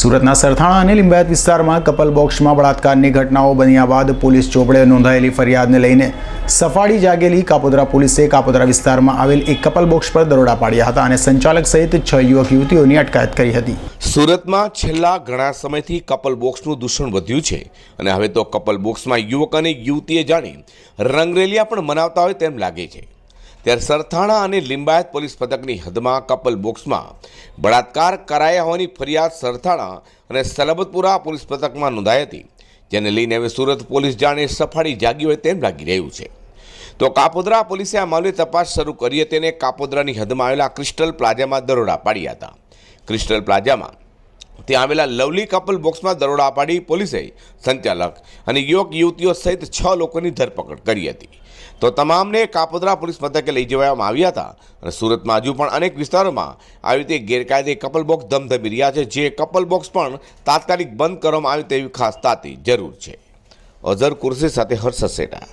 સુરતના સરથાણા અને લિંબાયત વિસ્તારમાં કપલ બોક્સમાં બળાત્કારની ઘટનાઓ બન્યા બાદ પોલીસ ચોપડે નોંધાયેલી ફરિયાદને લઈને સફાળી જાગેલી કાપોદરા પોલીસે કાપોદરા વિસ્તારમાં આવેલ એક કપલ બોક્સ પર દરોડા પાડ્યા હતા અને સંચાલક સહિત છ યુવક યુવતીઓની અટકાયત કરી હતી. સુરતમાં છેલ્લા ઘણા સમયથી કપલ બોક્સનું દૂષણ વધ્યું છે અને હવે તો કપલ બોક્સમાં યુવક અને યુવતીએ જાણી રંગરેલિયા પણ મનાવતા હોય તેમ લાગે છે. ત્યારે સરથાણા અને લિંબાયત પોલીસ પથકની હદમાં કપલ બોક્સમાં બળાત્કાર કરાયા હોવાની ફરિયાદ સરથાણા અને સલબતપુરા પોલીસ પથકમાં નોંધાઈ હતી, જેને લઈને હવે સુરત પોલીસ જાણે સફાળી જાગી હોય તેમ લાગી રહ્યું છે. તો કાપોદરા પોલીસે આ મામલે તપાસ શરૂ કરી હતી અને કાપોદરાની હદમાં આવેલા ક્રિસ્ટલ પ્લાઝામાં દરોડા પાડ્યા હતા. ક્રિસ્ટલ પ્લાઝામાં ત્યાં આવેલા લવલી કપલ બોક્સમાં દરોડા પાડી પોલીસે સંચાલક અને યુવક યુવતીઓ સહિત છ લોકોની ધરપકડ કરી હતી. તો તમામને કાપોદ્રા પોલીસ મથકે લઈ જવામાં આવ્યા હતા. અને સુરતમાં હજુ પણ અનેક વિસ્તારોમાં આવી રીતે ગેરકાયદે કપલ બોક્સ ધમધમી રહ્યા છે, જે કપલ બોક્સ પણ તાત્કાલિક બંધ કરવામાં આવે તેવી ખાસ તાતી જરૂર છે. અઝર કુરશી સાથે હર્ષ સેટા.